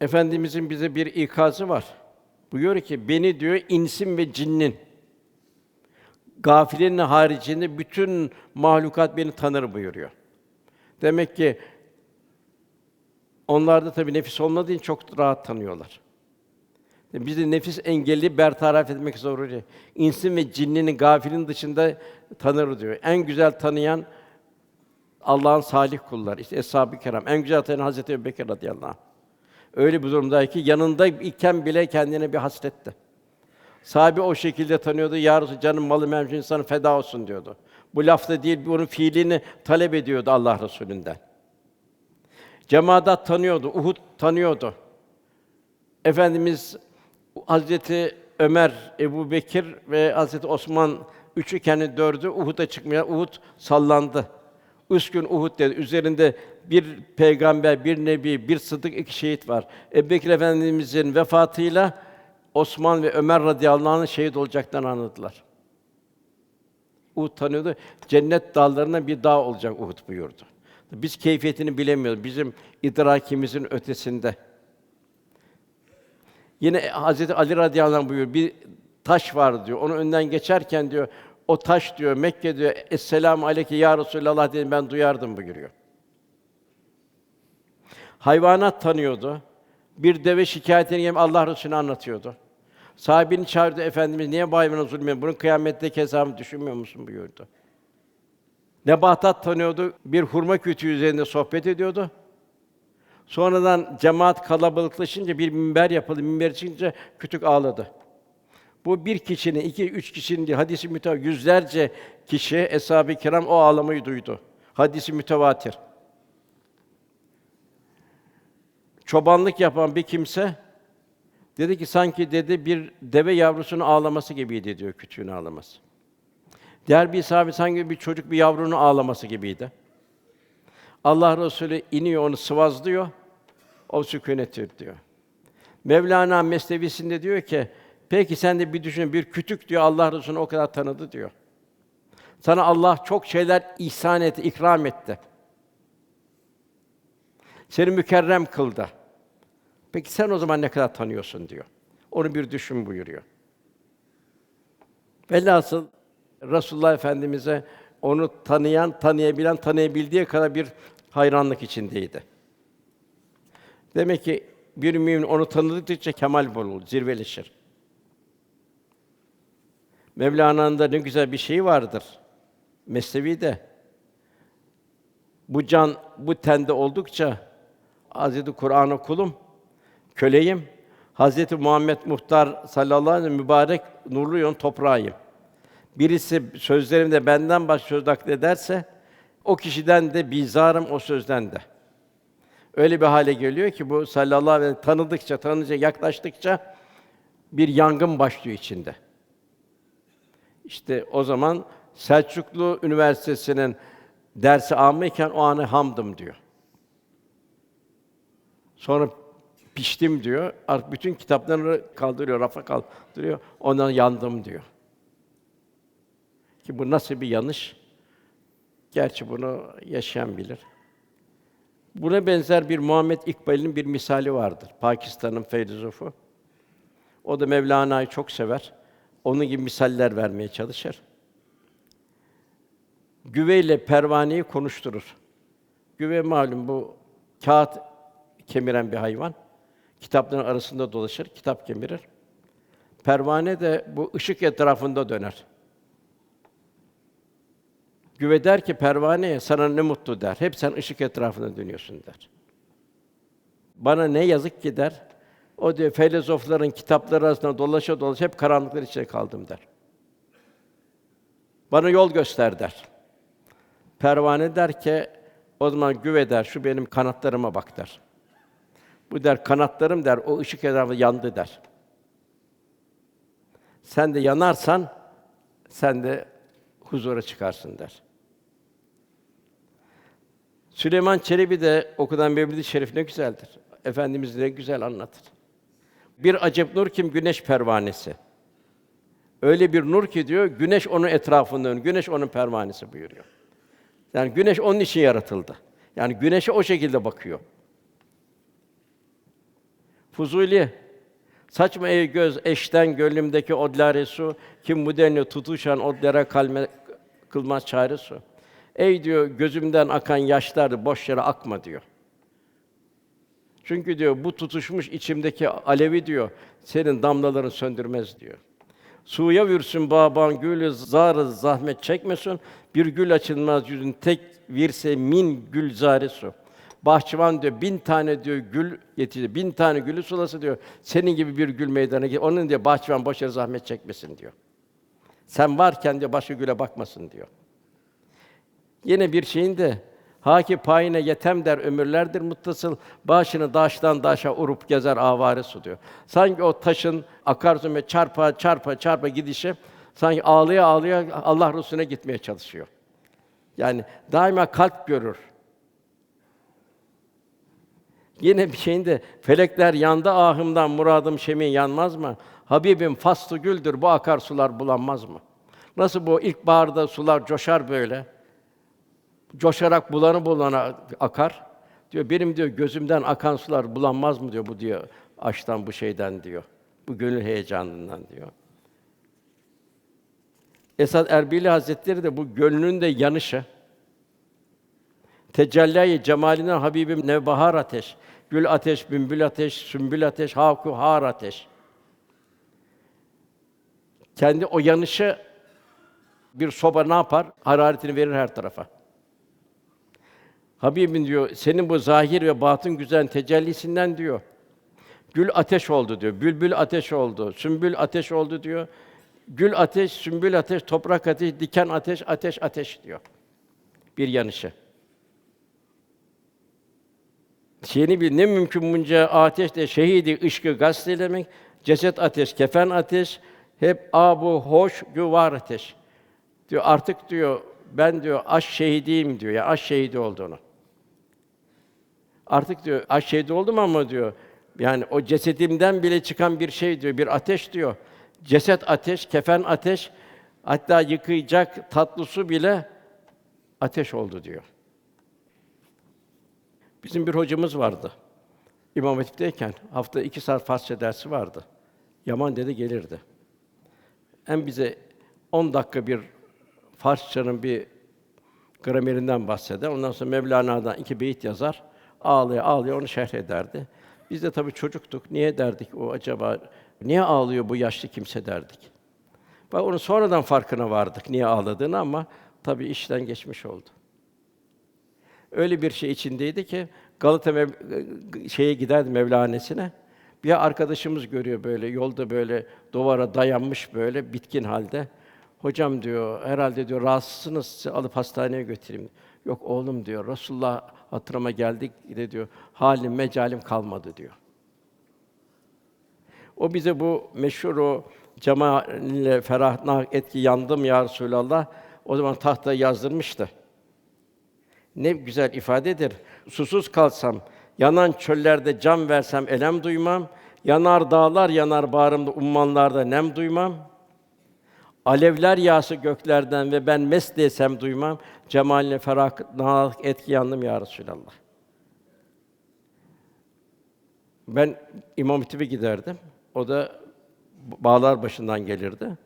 Efendimizin bize bir ikazı var. Buyuruyor ki beni diyor insin ve cinnin gafilinin haricinde bütün mahlukat beni tanır buyuruyor. Demek ki onlarda tabii nefis olmadığı için çok rahat tanıyorlar. Biz de nefis engelli bertaraf etmek zorunda. İnsin ve cinninin gafilin dışında tanır diyor. En güzel tanıyan Allah'ın salih kulları. İşte eshab-ı kiram. En güzel tanıyan Hazreti Ebubekir radıyallahu anh. Öyle bir durumdaydı ki yanında iken bile kendine bir hasretti. Sahabe o şekilde tanıyordu. Ya Resulallah, canım malı memnun insanı feda olsun diyordu. Bu lafta değil, bunun fiilini talep ediyordu Allah Resulü'nden. Cemaat tanıyordu, Uhud tanıyordu. Efendimiz Hazreti Ömer, Ebu Bekir ve Hazreti Osman üçü kendi dördü Uhud'a çıkmaya Uhud sallandı. Üç gün Uhud dedi. Üzerinde bir peygamber, bir nebi, bir sıddık, iki şehit var. Ebu Bekir Efendimizin vefatıyla Osman ve Ömer radıyallahu anh'ın şehit olacaklarını anladılar. Uhud tanıyordu. Cennet dağlarına bir dağ olacak Uhud buyurdu. Biz keyfiyetini bilemiyoruz. Bizim idrakimizin ötesinde. Yine Hazreti Ali radıyallahu anh buyuruyor. Bir taş var diyor. Onun önden geçerken diyor o taş diyor Mekke diyor Esselamu aleyke ya Resulallah diye ben duyardım buyuruyor. Hayvanat tanıyordu. Bir deve şikayetini gelip Allah Resulü'ne anlatıyordu. Sahibini çağırdı Efendimiz niye bu hayvana zulmediyorsun? Bunun kıyamette hesabını düşünmüyor musun buyurdu. Nebatat tanıyordu. Bir hurma kütüğü üzerinde sohbet ediyordu. Sonradan cemaat kalabalıklaşınca bir minber yapıldı. Minber çıkınca kütük ağladı. Bu bir kişinin, iki, üç kişinin değil, hadisi mütevatir. Yüzlerce kişi, eshab-ı kiram o ağlamayı duydu. Hadisi mütevatir. Çobanlık yapan bir kimse dedi ki sanki dedi bir deve yavrusunun ağlaması gibiydi diyor küçüğün ağlaması. Diğer bir sahabe sanki bir çocuk bir yavrunun ağlaması gibiydi. Allah Resulü iniyor onu sıvazlıyor. O sükûnettir diyor. Mevlana Mesnevisinde diyor ki peki sen de bir düşün bir kütük diyor Allah Resulü'nü o kadar tanıdı diyor. Sana Allah çok şeyler ihsan etti, ikram etti. Seni mükerrem kıldı. Peki sen o zaman ne kadar tanıyorsun diyor. Onu bir düşün buyuruyor. Velhasıl Resulullah Efendimize onu tanıyan, tanıyabilen, tanıyabildiği kadar bir hayranlık içindeydi. Demek ki bir mümin onu tanıdıkça kemal bulur, zirveleşir. Mevlana'nın da ne güzel bir şeyi vardır. Mesnevi de bu can bu tende oldukça Hazreti Kur'an'a kulum, köleyim. Hazreti Muhammed Muhtar sallallahu aleyhi ve sellem mübarek nurlu yolun toprağıyım. Birisi sözlerimde benden başka söz naklederse o kişiden de bizarım o sözden de. Öyle bir hale geliyor ki bu sallallahu aleyhi ve sellem tanıdıkça, tanıdıkça, yaklaştıkça bir yangın başlıyor içinde. İşte o zaman Selçuklu Üniversitesi'nin dersi amıyken o anı hamdım diyor. Sonra piştim diyor. Artık bütün kitaplarını kaldırıyor, rafa kaldırıyor. Ondan yandım diyor. Ki bu nasıl bir yanış? Gerçi bunu yaşayan bilir. Buna benzer bir Muhammed İkbal'in bir misali vardır. Pakistan'ın filozofu. O da Mevlana'yı çok sever. Onun gibi misaller vermeye çalışır. Güveyle pervaneyi konuşturur. Güve malum bu kağıt kemiren bir hayvan. Kitapların arasında dolaşır, kitap kemirir. Pervane de bu ışık etrafında döner. Güve der ki pervaneye sana ne mutlu der. Hep sen ışık etrafında dönüyorsun der. Bana ne yazık ki der. O diyor filozofların kitapları arasında dolaşa dolaşa hep karanlıklar içinde kaldım der. Bana yol göster der. Pervane der ki o zaman güve der şu benim kanatlarıma bak der. Bu der kanatlarım der o ışık etrafında yandı der. Sen de yanarsan sen de huzura çıkarsın der. Süleyman Çelebi de okudan Mevlid-i Şerif ne güzeldir. Efendimiz ne güzel anlatır. Bir acep nur kim güneş pervanesi. Öyle bir nur ki diyor, güneş onun etrafında dönüyor, güneş onun pervanesi buyuruyor. Yani güneş onun için yaratıldı. Yani güneşe o şekilde bakıyor. Fuzuli Saçma ey göz eşten gönlümdeki odlare su kim bu denli tutuşan odlara kalme kılmaz çare su. Ey diyor gözümden akan yaşlar boş yere akma diyor. Çünkü diyor bu tutuşmuş içimdeki alevi diyor senin damlaların söndürmez diyor. Suya vürsün baban gülü zarı zahmet çekmesin. Bir gül açılmaz yüzün tek virse min gülzare su. Bahçıvan diyor bin tane diyor gül getirdi. Bin tane gülü sulası diyor. Senin gibi bir gül meydana gel. Onun diyor bahçıvan boş zahmet çekmesin diyor. Sen varken diyor başka güle bakmasın diyor. Yine bir şeyin de haki payine yetem der ömürlerdir muttasıl başını daştan daşa urup gezer avare su diyor. Sanki o taşın akarsu ve çarpa çarpa çarpa gidişi sanki ağlaya ağlaya Allah Resulüne gitmeye çalışıyor. Yani daima kalp görür. Yine bir şeyin de felekler yandı ahımdan muradım şemin yanmaz mı? Habibim faslı güldür bu akar sular bulanmaz mı? Nasıl bu ilkbaharda sular coşar böyle? Coşarak bulanı bulana akar. Diyor benim diyor gözümden akan sular bulanmaz mı diyor bu diyor aşktan bu şeyden diyor. Bu gönül heyecanından diyor. Esad Erbili Hazretleri de bu gönlünün de yanışı. Tecelli cemalinden Habibim nevbahar ateş. Gül ateş, bülbül ateş, sümbül ateş, haku har ateş. Kendi o yanışı bir soba ne yapar? Hararetini verir her tarafa. Habibim diyor, senin bu zahir ve batın güzel tecellisinden diyor. Gül ateş oldu diyor. Bülbül ateş oldu. Sümbül ateş oldu diyor. Gül ateş, sümbül ateş, toprak ateş, diken ateş, ateş ateş diyor. Bir yanışı. Şeyini bir ne mümkün bunca ateşle şehidi ışkı gazetelemek, ceset ateş, kefen ateş, hep abu hoş güvar ateş. Diyor artık diyor ben diyor aşk şehidiyim diyor ya aşk şehidi olduğunu. Artık diyor aşk şehidi oldum ama diyor yani o cesedimden bile çıkan bir şey diyor, bir ateş diyor. Ceset ateş, kefen ateş, hatta yıkayacak tatlı su bile ateş oldu diyor. Bizim bir hocamız vardı. İmam Hatip'teyken hafta iki saat Farsça dersi vardı. Yaman dedi gelirdi. Hem bize 10 dakika bir Farsçanın bir gramerinden bahseder. Ondan sonra Mevlana'dan iki beyit yazar. Ağlaya ağlaya onu şerh ederdi. Biz de tabii çocuktuk. Niye derdik o acaba? Niye ağlıyor bu yaşlı kimse derdik. Bak onu sonradan farkına vardık niye ağladığını ama tabii işten geçmiş oldu. Öyle bir şey içindeydi ki Galata Mev şeye giderdi Mevlanesine. Bir arkadaşımız görüyor böyle yolda böyle duvara dayanmış böyle bitkin halde. Hocam diyor herhalde diyor rahatsızsınız alıp hastaneye götüreyim. Yok oğlum diyor Resulullah hatırıma geldik de diyor halim mecalim kalmadı diyor. O bize bu meşhur o cemalle ferahnak etki yandım ya Resulallah. O zaman tahta yazdırmıştı. Ne güzel ifadedir. Susuz kalsam, yanan çöllerde can versem elem duymam. Yanar dağlar yanar bağrımda ummanlarda nem duymam. Alevler yağsı göklerden ve ben mest desem duymam. Cemaline ferah etki yandım ya Resulallah. Ben İmam Hatip'e giderdim. O da bağlar başından gelirdi.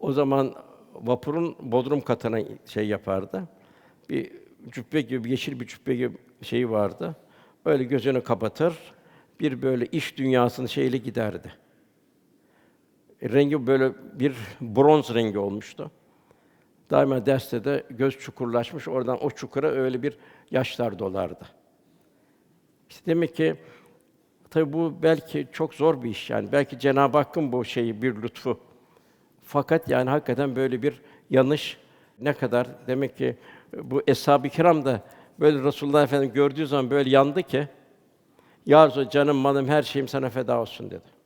O zaman vapurun bodrum katına şey yapardı. Bir cübbe gibi, yeşil bir cübbe gibi şeyi vardı. Öyle gözünü kapatır, bir böyle iş dünyasının şeyle giderdi. Rengi böyle bir bronz rengi olmuştu. Daima derste de göz çukurlaşmış, oradan o çukura öyle bir yaşlar dolardı. İşte demek ki tabi bu belki çok zor bir iş yani. Belki Cenab-ı Hakk'ın bu şeyi bir lütfu. Fakat yani hakikaten böyle bir yanış ne kadar demek ki bu eshab-ı kiram da böyle Resulullah Efendimiz gördüğü zaman böyle yandı ki Ya canım, malım, her şeyim sana feda olsun dedi.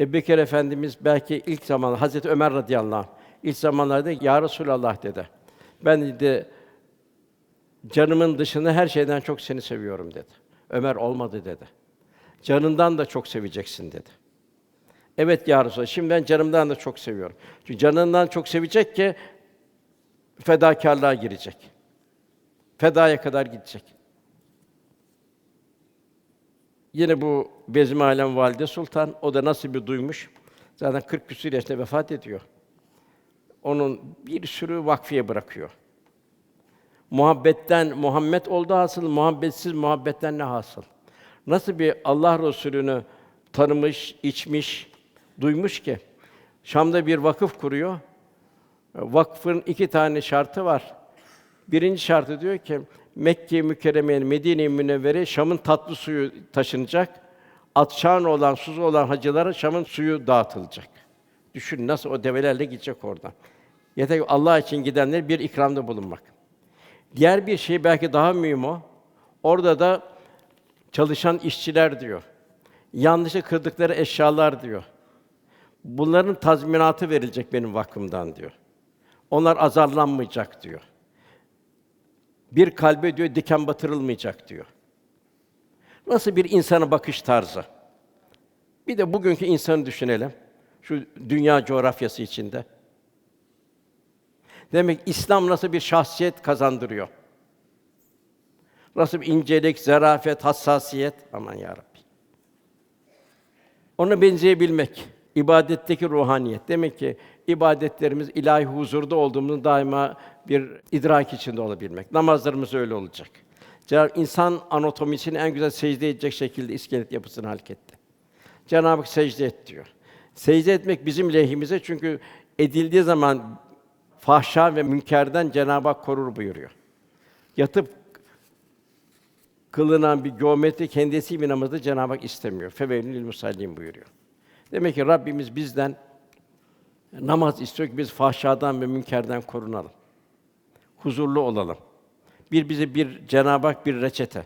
Ebubekir Efendimiz belki ilk zaman Hazreti Ömer radıyallahu anh ilk zamanlarda Ya Resulallah dedi. Ben dedi canımın dışında her şeyden çok seni seviyorum dedi. Ömer olmadı dedi. Canından da çok seveceksin dedi. Evet ya Resulallah, şimdi ben canımdan da çok seviyorum. Çünkü canından çok sevecek ki fedakârlığa girecek. Fedaya kadar gidecek. Yine bu Bezmi Alem Valide Sultan, o da nasıl bir duymuş. Zaten 40 küsur yaşında vefat ediyor. Onun bir sürü vakfiye bırakıyor. Muhabbetten Muhammed oldu hasıl, muhabbetsiz muhabbetten ne hasıl? Nasıl bir Allah Resulü'nü tanımış, içmiş, duymuş ki Şam'da bir vakıf kuruyor. Vakfın iki tane şartı var. Birinci şartı diyor ki Mekke mükerremenin Medine-i Münevvere Şam'ın tatlı suyu taşınacak. Atşan olan, suzu olan hacılara Şam'ın suyu dağıtılacak. Düşün nasıl o develerle gidecek oradan. Yeter ki Allah için gidenler bir ikramda bulunmak. Diğer bir şey belki daha mühim o. Orada da çalışan işçiler diyor. Yanlışa kırdıkları eşyalar diyor. Bunların tazminatı verilecek benim vakfımdan diyor. Onlar azarlanmayacak diyor. Bir kalbe diyor diken batırılmayacak diyor. Nasıl bir insana bakış tarzı? Bir de bugünkü insanı düşünelim. Şu dünya coğrafyası içinde. Demek İslam nasıl bir şahsiyet kazandırıyor? Nasıl bir incelik, zarafet, hassasiyet? Aman ya Rabbi. Ona benzeyebilmek, ibadetteki ruhaniyet. Demek ki ibadetlerimiz ilahi huzurda olduğumuzu daima bir idrak içinde olabilmek. Namazlarımız öyle olacak. Cenab-ı insan anatomisini en güzel secde edecek şekilde iskelet yapısını halketti. Cenab-ı Hak secde et diyor. Secde etmek bizim lehimize çünkü edildiği zaman fahşa ve münkerden Cenab-ı Hak korur buyuruyor. Yatıp kılınan bir geometri kendisi bir namazı Cenab-ı Hak istemiyor. Feveylül musallin buyuruyor. Demek ki Rabbimiz bizden namaz istiyor ki biz fahşadan ve münkerden korunalım. Huzurlu olalım. Bir bize bir Cenab-ı Hak bir reçete.